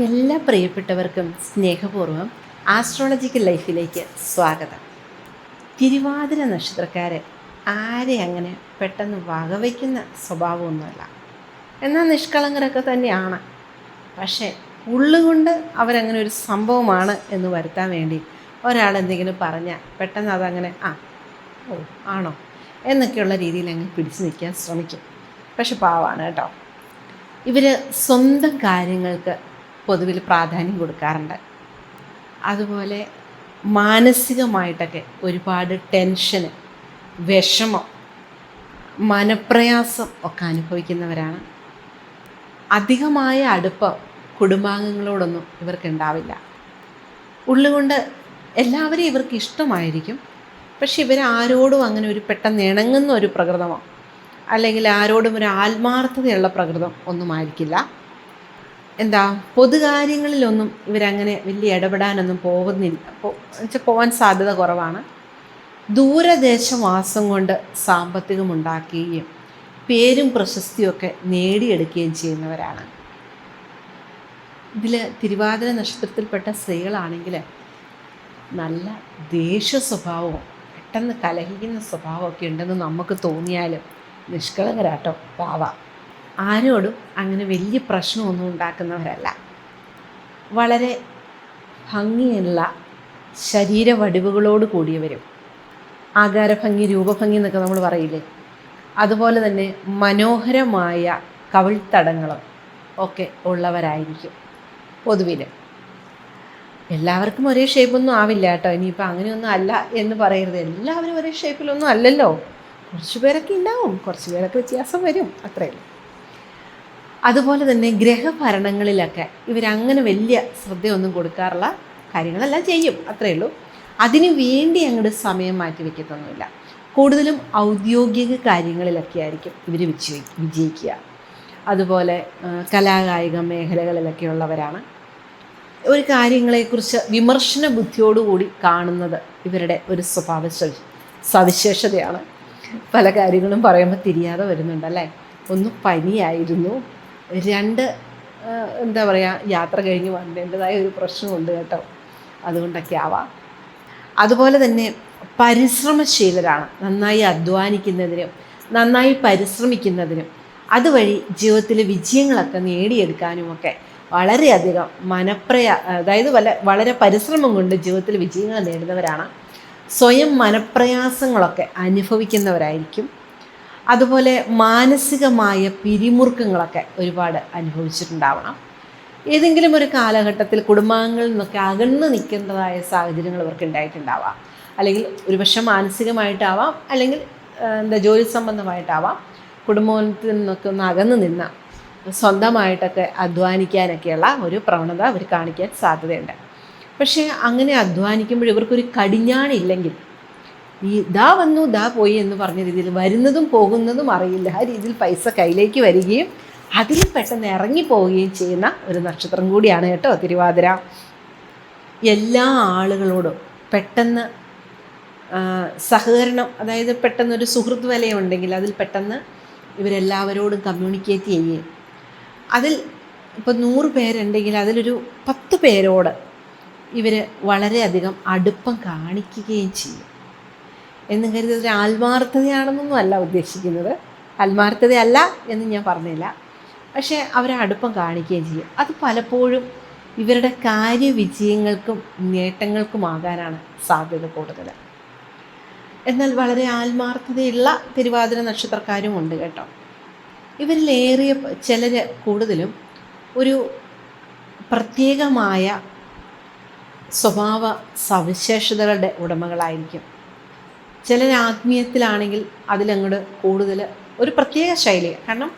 എല്ലാ പ്രിയപ്പെട്ടവർക്കും സ്നേഹപൂർവം ആസ്ട്രോളജിക്കൽ ലൈഫിലേക്ക് സ്വാഗതം. തിരുവാതിര നക്ഷത്രക്കാർ ആരെ അങ്ങനെ പെട്ടെന്ന് വകവയ്ക്കുന്ന സ്വഭാവമൊന്നുമല്ല. എന്നാൽ നിഷ്കളങ്കരൊക്കെ തന്നെയാണ്. പക്ഷേ ഉള്ളുകൊണ്ട് അവരങ്ങനെ ഒരു സംഭവമാണ് എന്ന് വരുത്താൻ വേണ്ടി ഒരാൾ എന്തെങ്കിലും പറഞ്ഞാൽ പെട്ടെന്ന് അതങ്ങനെ ആ ഓ ആണോ? എന്നൊക്കെയുള്ള രീതിയിൽ അങ്ങ് പിടിച്ചു നിൽക്കാൻ ശ്രമിക്കും. പക്ഷെ പാവാണ് കേട്ടോ. ഇവർ സ്വന്തം കാര്യങ്ങൾക്ക് പൊതുവിൽ പ്രാധാന്യം കൊടുക്കാറുണ്ട്. അതുപോലെ മാനസികമായിട്ടൊക്കെ ഒരുപാട് ടെൻഷന് വിഷമം മനപ്രയാസം ഒക്കെ അനുഭവിക്കുന്നവരാണ്. അധികമായ അടുപ്പം കുടുംബാംഗങ്ങളോടൊന്നും ഇവർക്കുണ്ടാവില്ല ഉള്ളുകൊണ്ട് എല്ലാവരെയും ഇവർക്ക് ഇഷ്ടമായിരിക്കും. പക്ഷെ ഇവരാരോടും അങ്ങനെ ഒരു പെട്ടെന്ന് ഇണങ്ങുന്ന ഒരു പ്രകൃതമോ അല്ലെങ്കിൽ ആരോടും ഒരു ആത്മാർത്ഥതയുള്ള പ്രകൃതം ഒന്നുമായിരിക്കില്ല എന്താ പൊതുകാര്യങ്ങളിലൊന്നും ഇവരങ്ങനെ വലിയ ഇടപെടാനൊന്നും പോകുന്നില്ല പോകാൻ സാധ്യത കുറവാണ്. ദൂരദേശവാസം കൊണ്ട് സാമ്പത്തികമുണ്ടാക്കുകയും പേരും പ്രശസ്തിയൊക്കെ നേടിയെടുക്കുകയും ചെയ്യുന്നവരാണ്. ഇതിൽ തിരുവാതിര നക്ഷത്രത്തിൽപ്പെട്ട സ്ത്രീകളാണെങ്കിൽ നല്ല ദേഷ്യ സ്വഭാവവും പെട്ടെന്ന് കലഹിക്കുന്ന സ്വഭാവമൊക്കെ ഉണ്ടെന്ന് നമുക്ക് തോന്നിയാലും നിഷ്കളങ്കരാട്ടോ പാവ. ആരോടും അങ്ങനെ വലിയ പ്രശ്നമൊന്നും ഉണ്ടാക്കുന്നവരല്ല. വളരെ ഭംഗിയുള്ള ശരീരവടിവുകളോട് കൂടിയവരും. ആകാരഭംഗി രൂപഭംഗി എന്നൊക്കെ നമ്മൾ പറയില്ലേ? അതുപോലെ തന്നെ മനോഹരമായ കവിൾത്തടങ്ങളും ഒക്കെ ഉള്ളവരായിരിക്കും പൊതുവിൽ എല്ലാവർക്കും ഒരേ ഷേപ്പൊന്നും ആവില്ല കേട്ടോ. ഇനിയിപ്പോൾ അങ്ങനെയൊന്നും അല്ല എന്ന് പറയരുത്. എല്ലാവരും ഒരേ ഷേപ്പിലൊന്നും അല്ലല്ലോ. കുറച്ച് പേരൊക്കെ ഉണ്ടാവും. കുറച്ച് പേരൊക്കെ വ്യത്യാസം വരും. അത്രയും അതുപോലെ തന്നെ ഗ്രഹഭരണങ്ങളിലൊക്കെ ഇവരങ്ങനെ വലിയ ശ്രദ്ധയൊന്നും കൊടുക്കാറില്ല കാര്യങ്ങളെല്ലാം ചെയ്യും. അത്രയേ ഉള്ളൂ. അതിനു വേണ്ടി അങ്ങോട്ട് സമയം മാറ്റി വയ്ക്കത്തൊന്നുമില്ല കൂടുതലും ഔദ്യോഗിക കാര്യങ്ങളിലൊക്കെ ആയിരിക്കും ഇവർ വിജയി വിജയിക്കുക. അതുപോലെ കലാകായിക മേഖലകളിലൊക്കെ ഉള്ളവരാണ് ഒരു കാര്യങ്ങളെക്കുറിച്ച് വിമർശന ബുദ്ധിയോടുകൂടി കാണുന്നത് ഇവരുടെ ഒരു സ്വഭാവ സവിശേഷതയാണ്. പല കാര്യങ്ങളും പറയുമ്പോൾ തിരിയാതെ വരുന്നുണ്ടല്ലേ? ഒന്ന് പനിയായിരുന്നു. രണ്ട് എന്താ പറയുക യാത്ര കഴിഞ്ഞ് വരേണ്ടതായ ഒരു പ്രശ്നമുണ്ട് കേട്ടോ. അതുകൊണ്ടൊക്കെ ആവാം. അതുപോലെ തന്നെ പരിശ്രമശീലരാണ് നന്നായി അധ്വാനിക്കുന്നതിനും നന്നായി പരിശ്രമിക്കുന്നതിനും അതുവഴി ജീവിതത്തിലെ വിജയങ്ങളൊക്കെ നേടിയെടുക്കാനുമൊക്കെ വളരെയധികം മനപ്രയ അതായത് വല വളരെ പരിശ്രമം കൊണ്ട് ജീവിതത്തിൽ വിജയങ്ങൾ നേടുന്നവരാണ്. സ്വയം മനപ്രയാസങ്ങളൊക്കെ അനുഭവിക്കുന്നവരായിരിക്കും. അതുപോലെ മാനസികമായ പിരിമുറുക്കങ്ങളൊക്കെ ഒരുപാട് അനുഭവിച്ചിട്ടുണ്ടാവണം. ഏതെങ്കിലും ഒരു കാലഘട്ടത്തിൽ കുടുംബാംഗങ്ങളിൽ നിന്നൊക്കെ അകന്നു നിൽക്കേണ്ടതായ സാഹചര്യങ്ങൾ ഇവർക്ക് ഉണ്ടായിട്ടുണ്ടാവാം. അല്ലെങ്കിൽ ഒരുപക്ഷെ മാനസികമായിട്ടാവാം അല്ലെങ്കിൽ എന്താ ജോലി സംബന്ധമായിട്ടാവാം കുടുംബത്തിൽ നിന്നൊക്കെ ഒന്ന് അകന്ന് നിന്ന സ്വന്തമായിട്ടൊക്കെ അധ്വാനിക്കാനൊക്കെയുള്ള ഒരു പ്രവണത അവർ കാണിക്കാൻ സാധ്യതയുണ്ട്. പക്ഷേ അങ്ങനെ അധ്വാനിക്കുമ്പോൾ ഇവർക്കൊരു കടിഞ്ഞാണില്ലെങ്കിൽ ഈ ദാ വന്നു ദാ പോയി എന്ന് പറഞ്ഞ രീതിയിൽ വരുന്നതും പോകുന്നതും അറിയില്ല. ആ രീതിയിൽ പൈസ കയ്യിലേക്ക് വരികയും അതിൽ പെട്ടെന്ന് ഇറങ്ങിപ്പോവുകയും ചെയ്യുന്ന ഒരു നക്ഷത്രം കൂടിയാണ് കേട്ടോ തിരുവാതിര. എല്ലാ ആളുകളോടും പെട്ടെന്ന് സഹകരണം അതായത് പെട്ടെന്നൊരു സുഹൃത്ത് വലയുണ്ടെങ്കിൽ അതിൽ പെട്ടെന്ന് ഇവരെല്ലാവരോടും കമ്മ്യൂണിക്കേറ്റ് ചെയ്യുകയും. അതിൽ ഇപ്പോൾ നൂറ് പേരുണ്ടെങ്കിൽ അതിലൊരു പത്ത് പേരോട് ഇവർ വളരെയധികം അടുപ്പം കാണിക്കുകയും ചെയ്യും. എന്ന് കരുതി ഒരു ആത്മാർത്ഥതയാണെന്നൊന്നും അല്ല ഉദ്ദേശിക്കുന്നത്. ആത്മാർത്ഥതയല്ല എന്ന് ഞാൻ പറഞ്ഞില്ല. പക്ഷേ അവരെ അടുപ്പം കാണിക്കുകയും ചെയ്യും. അത് പലപ്പോഴും ഇവരുടെ കാര്യവിജയങ്ങൾക്കും നേട്ടങ്ങൾക്കുമാകാനാണ് സാധ്യത കൂടുതൽ എന്നാൽ വളരെ ആത്മാർത്ഥതയുള്ള തിരുവാതിര നക്ഷത്രക്കാരും ഉണ്ട് കേട്ടോ. ഇവരിലേറിയ ചിലർ കൂടുതലും ഒരു പ്രത്യേകമായ സ്വഭാവ സവിശേഷതകളുടെ ഉടമകളായിരിക്കും. ചിലർ ആത്മീയത്തിലാണെങ്കിൽ അതിലങ്ങോട്ട് കൂടുതൽ ഒരു പ്രത്യേക ശൈലി കാരണം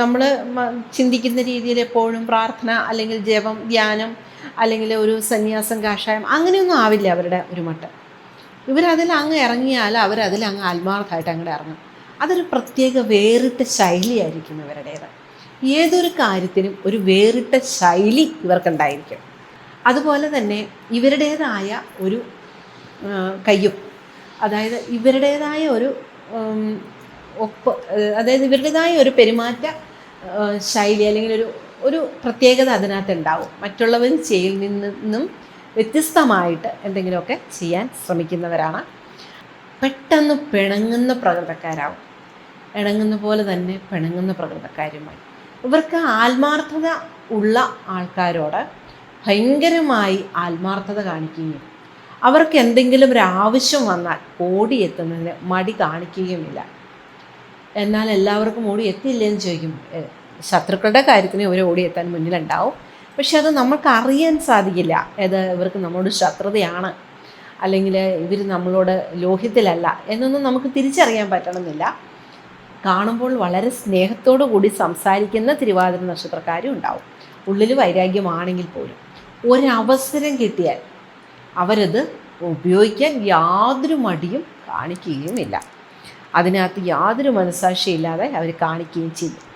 നമ്മൾ ചിന്തിക്കുന്ന രീതിയിൽ എപ്പോഴും പ്രാർത്ഥന അല്ലെങ്കിൽ ജപം ധ്യാനം അല്ലെങ്കിൽ ഒരു സന്യാസം കാഷായം അങ്ങനെയൊന്നും ആവില്ല അവരുടെ ഒരു മട്ട്. ഇവരതിൽ അങ്ങ് ഇറങ്ങിയാൽ അവരതിൽ അങ്ങ് ആത്മാർത്ഥമായിട്ട് അങ്ങോട്ട് ഇറങ്ങും. അതൊരു പ്രത്യേക വേറിട്ട ശൈലിയായിരിക്കും ഇവരുടേത്. ഏതൊരു കാര്യത്തിനും ഒരു വേറിട്ട ശൈലി ഇവർക്കുണ്ടായിരിക്കും. അതുപോലെ തന്നെ ഇവരുടേതായ ഒരു കയ്യും അതായത് ഇവരുടേതായ ഒരു ഒപ്പ് അതായത് ഇവരുടേതായ ഒരു പെരുമാറ്റ ശൈലി അല്ലെങ്കിൽ ഒരു ഒരു പ്രത്യേകത അതിനകത്ത് ഉണ്ടാവും. മറ്റുള്ളവർ ചെയ്യിൽ നിന്നും വ്യത്യസ്തമായിട്ട് എന്തെങ്കിലുമൊക്കെ ചെയ്യാൻ ശ്രമിക്കുന്നവരാണ്. പെട്ടെന്ന് പിണങ്ങുന്ന പ്രകൃതക്കാരാവും. ഇണങ്ങുന്ന പോലെ തന്നെ പിണങ്ങുന്ന പ്രകൃതക്കാരുമായി. ഇവർക്ക് ആത്മാർത്ഥത ഉള്ള ആൾക്കാരോട് ഭയങ്കരമായി ആത്മാർത്ഥത കാണിക്കുകയും അവർക്ക് എന്തെങ്കിലും ഒരു ആവശ്യം വന്നാൽ ഓടിയെത്തുന്നതിന് മടി കാണിക്കുകയുമില്ല. എന്നാൽ എല്ലാവർക്കും ഓടി എത്തിയില്ലെന്ന് ചോദിക്കും ശത്രുക്കളുടെ കാര്യത്തിന് ഇവർ ഓടിയെത്താൻ മുന്നിലുണ്ടാവും. പക്ഷെ അത് നമുക്ക് അറിയാൻ സാധിക്കില്ല. ഏത് ഇവർക്ക് നമ്മളോട് ശത്രുതയാണ്. അല്ലെങ്കിൽ ഇവർ നമ്മളോട് ലോഹ്യത്തിലല്ല എന്നൊന്നും നമുക്ക് തിരിച്ചറിയാൻ പറ്റണമെന്നില്ല. കാണുമ്പോൾ വളരെ സ്നേഹത്തോടു കൂടി സംസാരിക്കുന്ന തിരുവാതിര നക്ഷത്രക്കാരും ഉണ്ടാവും. ഉള്ളിൽ വൈരാഗ്യമാണെങ്കിൽ പോലും. ഒരവസരം കിട്ടിയാൽ അവരത് ഉപയോഗിക്കാൻ യാതൊരു മടിയും കാണിക്കുകയുമില്ല. അതിനകത്ത് യാതൊരു മനസാക്ഷിയില്ലാതെ അവർ കാണിക്കുകയും ചെയ്യും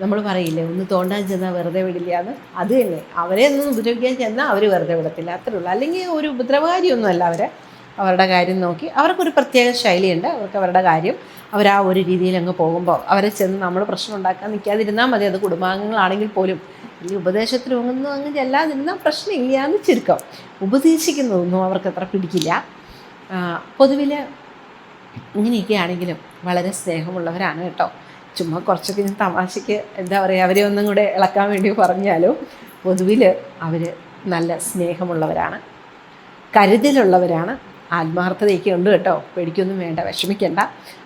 നമ്മൾ പറയില്ലേ ഒന്ന് തോണ്ടാൻ ചെന്നാൽ വെറുതെ വിടില്ല എന്ന്? അത് തന്നെ. അവരെ ഒന്ന് ഉപദ്രവിക്കാൻ ചെന്നാൽ അവർ വെറുതെ വിടത്തില്ല. അത്രേ ഉള്ളൂ. അല്ലെങ്കിൽ ഒരു ഉപദ്രവകാരിയൊന്നുമല്ല അവരെ. അവരുടെ കാര്യം നോക്കി. അവർക്കൊരു പ്രത്യേക ശൈലിയുണ്ട്. അവർക്ക് അവരുടെ കാര്യം അവർ ആ ഒരു രീതിയിൽ അങ്ങ് പോകുമ്പോൾ അവരെ ചെന്ന് നമ്മൾ പ്രശ്നം ഉണ്ടാക്കാൻ നിൽക്കാതിരുന്നാൽ മതി. അത് കുടുംബാംഗങ്ങളാണെങ്കിൽ പോലും ഈ ഉപദേശത്തിൽ ഒന്നും അങ്ങ് ചെല്ലാതിരുന്നാൽ പ്രശ്നമില്ല എന്ന് ചുരുക്കം. ഉപദേശിക്കുന്നതൊന്നും അവർക്ക് അത്ര പിടിക്കില്ല. പൊതുവിൽ ഇങ്ങനെയൊക്കെ ആണെങ്കിലും വളരെ സ്നേഹമുള്ളവരാണ് കേട്ടോ. ചുമ്മാ കുറച്ചൊക്കെ ഞാൻ തമാശയ്ക്ക് എന്താ പറയുക അവരെ ഒന്നും കൂടെ ഇളക്കാൻ വേണ്ടി പറഞ്ഞാലും പൊതുവിൽ അവർ നല്ല സ്നേഹമുള്ളവരാണ്. കരുതലുള്ളവരാണ്. ആത്മാർത്ഥതയൊക്കെ ഉണ്ട് കേട്ടോ. പേടിക്കൊന്നും വേണ്ട വിഷമിക്കേണ്ട.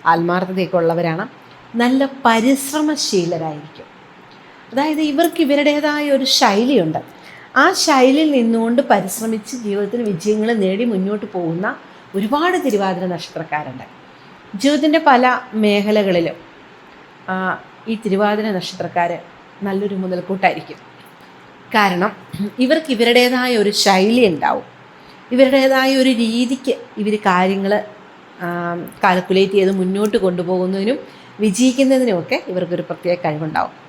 ആത്മാർത്ഥതയൊക്കെ ഉള്ളവരാണ്. നല്ല പരിശ്രമശീലരായിരിക്കും. അതായത് ഇവർക്ക് ഇവരുടേതായ ഒരു ശൈലിയുണ്ട്. ആ ശൈലിയിൽ നിന്നുകൊണ്ട് പരിശ്രമിച്ച് ജീവിതത്തിൽ വിജയങ്ങൾ നേടി മുന്നോട്ട് പോകുന്ന ഒരുപാട് തിരുവാതിര നക്ഷത്രക്കാരുണ്ട്. ജീവിതത്തിന്റെ പല മേഖലകളിലും ഈ തിരുവാതിര നക്ഷത്രക്കാർ നല്ലൊരു മുതൽക്കൂട്ടായിരിക്കും. കാരണം ഇവർക്ക് ഇവരുടേതായ ഒരു ശൈലി ഉണ്ടാവും. ഇവരുടേതായ ഒരു രീതിക്ക് ഇവർ കാര്യങ്ങൾ കാൽക്കുലേറ്റ് ചെയ്ത് മുന്നോട്ട് കൊണ്ടുപോകുന്നതിനും വിജയിക്കുന്നതിനുമൊക്കെ ഇവർക്കൊരു പ്രത്യേക കഴിവുണ്ടാവും.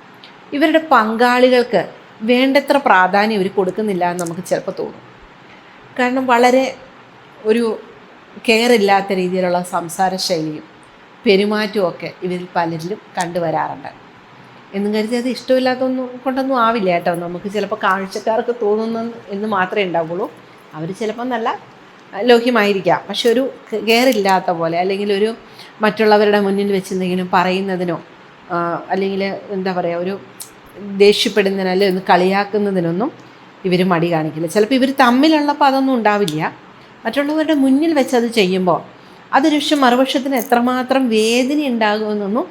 ഇവരുടെ പങ്കാളികൾക്ക് വേണ്ടത്ര പ്രാധാന്യം ഇവർ കൊടുക്കുന്നില്ല എന്ന് നമുക്ക് ചിലപ്പോൾ തോന്നും. കാരണം വളരെ ഒരു കെയർ ഇല്ലാത്ത രീതിയിലുള്ള സംസാര ശൈലിയും പെരുമാറ്റവും ഒക്കെ ഇവരിൽ പലരിലും കണ്ടുവരാറുണ്ട് എന്നും കരുതി അത് ഇഷ്ടമില്ലാത്തൊന്നും കൊണ്ടൊന്നും ആവില്ല കേട്ടോ. നമുക്ക് ചിലപ്പോൾ കാഴ്ചക്കാർക്ക് തോന്നുന്ന എന്ന് മാത്രമേ ഉണ്ടാവുള്ളൂ. അവർ ചിലപ്പോൾ നല്ല ലോഹ്യമായിരിക്കാം. പക്ഷെ ഒരു കെയർ ഇല്ലാത്ത പോലെ അല്ലെങ്കിൽ ഒരു മറ്റുള്ളവരുടെ മുന്നിൽ വെച്ച് എന്തെങ്കിലും പറയുന്നതിനോ അല്ലെങ്കിൽ എന്താ പറയുക ഒരു ദേഷ്യപ്പെടുന്നതിനോ ഒന്ന് കളിയാക്കുന്നതിനൊന്നും ഇവർ മടി കാണിക്കില്ല. ചിലപ്പോൾ ഇവർ തമ്മിലുള്ളപ്പോൾ അതൊന്നും ഉണ്ടാവില്ല. മറ്റുള്ളവരുടെ മുന്നിൽ വെച്ച് അത് ചെയ്യുമ്പോൾ അതൊരു പക്ഷെ മറുപക്ഷത്തിന് എത്രമാത്രം വേദന ഉണ്ടാകുമെന്നൊന്നും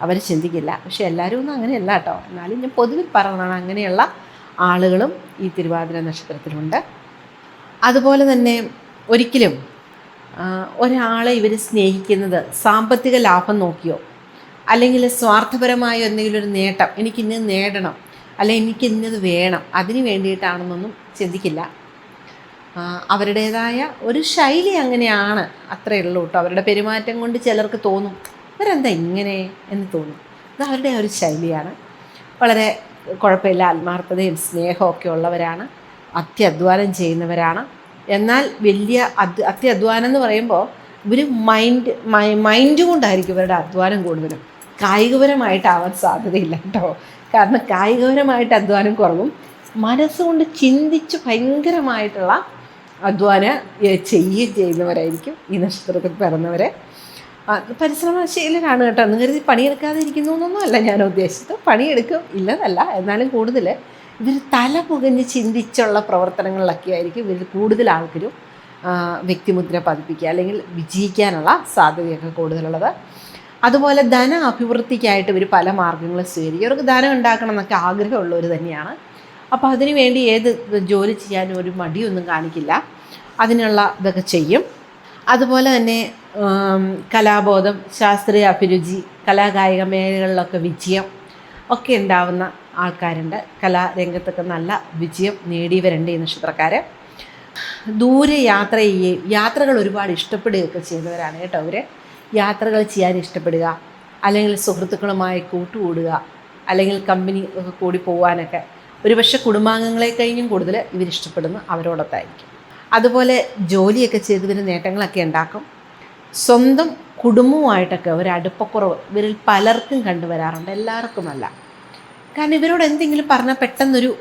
അവർ ചിന്തിക്കില്ല. പക്ഷെ എല്ലാവരും ഒന്നും അങ്ങനെയല്ല കേട്ടോ. എന്നാലും ഞാൻ പൊതുവിൽ പറഞ്ഞതാണ് അങ്ങനെയുള്ള ആളുകളും ഈ തിരുവാതിര നക്ഷത്രത്തിലുണ്ട്. അതുപോലെ തന്നെ ഒരിക്കലും ഒരാളെ ഇവർ സ്നേഹിക്കുന്നത് സാമ്പത്തിക ലാഭം നോക്കിയോ അല്ലെങ്കിൽ സ്വാർത്ഥപരമായ എന്തെങ്കിലും ഒരു നേട്ടം എനിക്ക് ഇന്നത് നേടണം അല്ലെങ്കിൽ എനിക്കിന്നത് വേണം അതിന് വേണ്ടിയിട്ടാണെന്നൊന്നും ചിന്തിക്കില്ല. അവരുടേതായ ഒരു ശൈലി അങ്ങനെയാണ് അത്രയേ ഉള്ളൂ കേട്ടോ അവരുടെ പെരുമാറ്റം കൊണ്ട് ചിലർക്ക് തോന്നും ഇവരെന്താ ഇങ്ങനെ എന്ന് തോന്നും. അത് അവരുടെ ഒരു ശൈലിയാണ്. വളരെ കുഴപ്പമില്ല ആത്മാർത്ഥതയും സ്നേഹവും ഒക്കെ ഉള്ളവരാണ് അത്യധ്വാനം ചെയ്യുന്നവരാണ്. എന്നാൽ വലിയ അത് അത്യധ്വാനം എന്ന് പറയുമ്പോൾ ഇവർ മൈൻഡ് മൈൻഡ് കൊണ്ടായിരിക്കും ഇവരുടെ അധ്വാനം കൂടുതലും. കായികപരമായിട്ടാവാൻ സാധ്യതയില്ല കേട്ടോ. കാരണം കായികപരമായിട്ട് അധ്വാനം കുറവും മനസ്സുകൊണ്ട് ചിന്തിച്ച് ഭയങ്കരമായിട്ടുള്ള അധ്വാനം ചെയ്യുകയും ചെയ്യുന്നവരായിരിക്കും ഈ നക്ഷത്രത്തിൽ പിറന്നവരെ. പരിശ്രമശീലരാണ് കേട്ടോ. എന്ന് കരുതി പണിയെടുക്കാതെ ഇരിക്കുന്നു എന്നൊന്നുമല്ല ഞാൻ ഉദ്ദേശിച്ചത്. പണിയെടുക്കും ഇല്ലെന്നല്ല എന്നാലും കൂടുതൽ ഇവർ തല പുകഞ്ഞ് ചിന്തിച്ചുള്ള പ്രവർത്തനങ്ങളിലൊക്കെ ആയിരിക്കും ഇവർ കൂടുതൽ ആൾക്കാരും വ്യക്തിമുദ്ര പതിപ്പിക്കുക അല്ലെങ്കിൽ വിജയിക്കാനുള്ള സാധ്യതയൊക്കെ കൂടുതലുള്ളത്. അതുപോലെ ധന അഭിവൃദ്ധിക്കായിട്ട് ഇവർ പല മാർഗങ്ങളും സ്വീകരിക്കും. ഇവർക്ക് ധനം ഉണ്ടാക്കണം എന്നൊക്കെ ആഗ്രഹമുള്ളവർ തന്നെയാണ്. അപ്പോൾ അതിനു വേണ്ടി ഏത് ജോലി ചെയ്യാനും ഒരു മടിയൊന്നും കാണിക്കില്ല. അതിനുള്ള ഇതൊക്കെ ചെയ്യും. അതുപോലെ തന്നെ കലാബോധം ശാസ്ത്രീയ അഭിരുചി കലാകായിക മേഖലകളിലൊക്കെ വിജയം ഒക്കെ ഉണ്ടാവുന്ന ആൾക്കാരുണ്ട്. കലാരംഗത്തൊക്കെ നല്ല വിജയം നേടിയവരുണ്ട് ഈ നക്ഷത്രക്കാർ ദൂരെ യാത്ര ചെയ്യുകയും യാത്രകൾ ഒരുപാട് ഇഷ്ടപ്പെടുകയൊക്കെ ചെയ്യുന്നവരാണ് കേട്ടോ അവർ യാത്രകൾ ചെയ്യാൻ ഇഷ്ടപ്പെടുക. അല്ലെങ്കിൽ സുഹൃത്തുക്കളുമായി കൂട്ടുകൂടുക. അല്ലെങ്കിൽ കമ്പനി ഒക്കെ കൂടി പോകാനൊക്കെ ഒരുപക്ഷെ കുടുംബാംഗങ്ങളെ കഴിഞ്ഞും കൂടുതൽ ഇവരിഷ്ടപ്പെടുന്ന അവരോടൊത്തായിരിക്കും. അതുപോലെ ജോലിയൊക്കെ ചെയ്ത് ഇവർ നേട്ടങ്ങളൊക്കെ ഉണ്ടാക്കും. സ്വന്തം കുടുംബവുമായിട്ടൊക്കെ ഒരു അടുപ്പക്കുറവ് ഇവരിൽ പലർക്കും കണ്ടുവരാറുണ്ട്. എല്ലാവർക്കുമല്ല. കാരണം ഇവരോട് എന്തെങ്കിലും പറഞ്ഞാൽ പെട്ടെന്നൊരു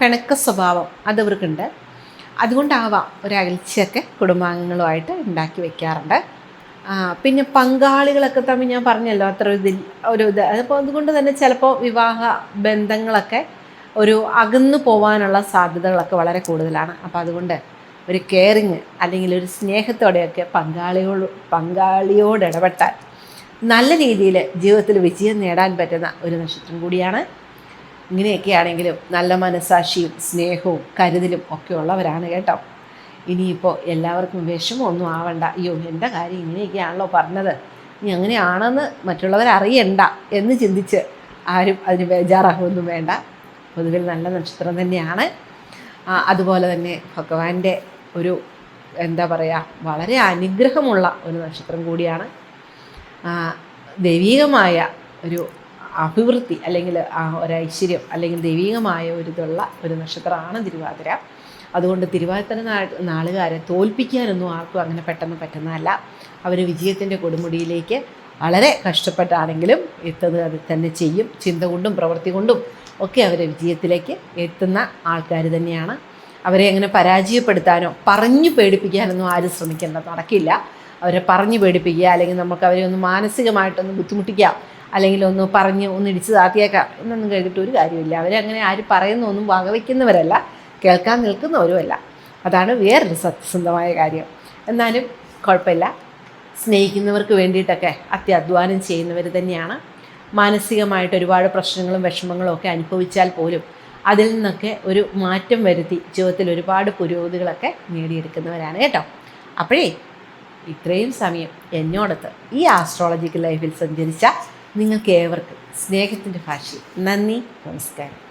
പിണക്ക സ്വഭാവം അതവർക്കുണ്ട്. അതുകൊണ്ടാവാം ഒരകൽച്ചയൊക്കെ കുടുംബാംഗങ്ങളുമായിട്ട് ഉണ്ടാക്കി വെക്കാറുണ്ട്. ആ, പിന്നെ പങ്കാളികളൊക്കെ തമ്മിൽ ഞാൻ പറഞ്ഞല്ലോ അത്ര ഇതിൽ ഒരു ഇത്. അപ്പോൾ അതുകൊണ്ട് തന്നെ ചിലപ്പോൾ വിവാഹ ബന്ധങ്ങളൊക്കെ ഒരു അകന്നു പോവാനുള്ള സാധ്യതകളൊക്കെ വളരെ കൂടുതലാണ്. അപ്പോൾ അതുകൊണ്ട് ഒരു കെയറിങ് അല്ലെങ്കിൽ ഒരു സ്നേഹത്തോടെയൊക്കെ പങ്കാളിയോട് പങ്കാളിയോട് ഇടപെട്ടാൽ നല്ല രീതിയിൽ ജീവിതത്തിൽ വിജയം നേടാൻ പറ്റുന്ന ഒരു നക്ഷത്രം കൂടിയാണ്. ഇങ്ങനെയൊക്കെ ആണെങ്കിലും നല്ല മനസാക്ഷിയും സ്നേഹവും കരുതലും ഒക്കെ ഉള്ളവരാണ് കേട്ടോ. ഇനിയിപ്പോൾ എല്ലാവർക്കും വിഷമമൊന്നും ആവണ്ട. അയ്യോ എന്റെ കാര്യം? ഇങ്ങനെയൊക്കെയാണല്ലോ പറഞ്ഞത്. ഇനി അങ്ങനെയാണെന്ന് മറ്റുള്ളവർ അറിയണ്ട എന്ന് ചിന്തിച്ച് ആരും അതിന് ബേജാറാകുമൊന്നും വേണ്ട. പൊതുവിൽ നല്ല നക്ഷത്രം തന്നെയാണ്. അതുപോലെ തന്നെ ഭഗവാന്റെ ഒരു എന്താ പറയുക വളരെ അനുഗ്രഹമുള്ള ഒരു നക്ഷത്രം കൂടിയാണ്. ദൈവീകമായ ഒരു അഭിവൃദ്ധി അല്ലെങ്കിൽ ഒരു ഐശ്വര്യം അല്ലെങ്കിൽ ദൈവീകമായ ഒരു ഇതുള്ള ഒരു നക്ഷത്രമാണ് തിരുവാതിര. അതുകൊണ്ട് തിരുവാതിര നാളുകാരെ തോൽപ്പിക്കാനൊന്നും ആർക്കും അങ്ങനെ പെട്ടെന്ന് പറ്റുന്നതല്ല. അവർ വിജയത്തിന്റെ കൊടുമുടിയിലേക്ക് വളരെ കഷ്ടപ്പെട്ടാണെങ്കിലും എത്തുന്നത് അത് തന്നെ ചെയ്യും. ചിന്ത കൊണ്ടും പ്രവൃത്തി കൊണ്ടും ഒക്കെ അവരെ വിജയത്തിലേക്ക് എത്തുന്ന ആൾക്കാർ തന്നെയാണ്. അവരെ അങ്ങനെ പരാജയപ്പെടുത്താനോ പറഞ്ഞു പേടിപ്പിക്കാനൊന്നും ആരും ശ്രമിക്കേണ്ട നടക്കില്ല. അവരെ പറഞ്ഞു പേടിപ്പിക്കുക അല്ലെങ്കിൽ നമുക്ക് അവരെ ഒന്ന് മാനസികമായിട്ടൊന്ന് ബുദ്ധിമുട്ടിക്കാം അല്ലെങ്കിൽ ഒന്ന് പറഞ്ഞ് ഒന്ന് ഇടിച്ചു താത്തിയേക്കാം എന്നൊന്നും കേട്ടിട്ട് ഒരു കാര്യമില്ല അവരങ്ങനെ ആരും പറയുന്നൊന്നും വകവയ്ക്കുന്നവരല്ല കേൾക്കാൻ നിൽക്കുന്നവരുമല്ല അതാണ് വേറൊരു സത്യസന്ധമായ കാര്യം. എന്നാലും കുഴപ്പമില്ല. സ്നേഹിക്കുന്നവർക്ക് വേണ്ടിയിട്ടൊക്കെ അത്യധ്വാനം ചെയ്യുന്നവർ തന്നെയാണ്. മാനസികമായിട്ട് ഒരുപാട് പ്രശ്നങ്ങളും വിഷമങ്ങളും ഒക്കെ അനുഭവിച്ചാൽ പോലും അതിൽ നിന്നൊക്കെ ഒരു മാറ്റം വരുത്തി ജീവിതത്തിൽ ഒരുപാട് പുരോഗതികളൊക്കെ നേടിയെടുക്കുന്നവരാണ് കേട്ടോ. അപ്പോഴേ ഇത്രയും സമയം എന്നോടത്ത് ഈ ആസ്ട്രോളജിക്കൽ ലൈഫിൽ സഞ്ചരിച്ച നിങ്ങൾക്ക് ഏവർക്കും സ്നേഹത്തിന്റെ ഭാഷയിൽ നന്ദി നമസ്കാരം.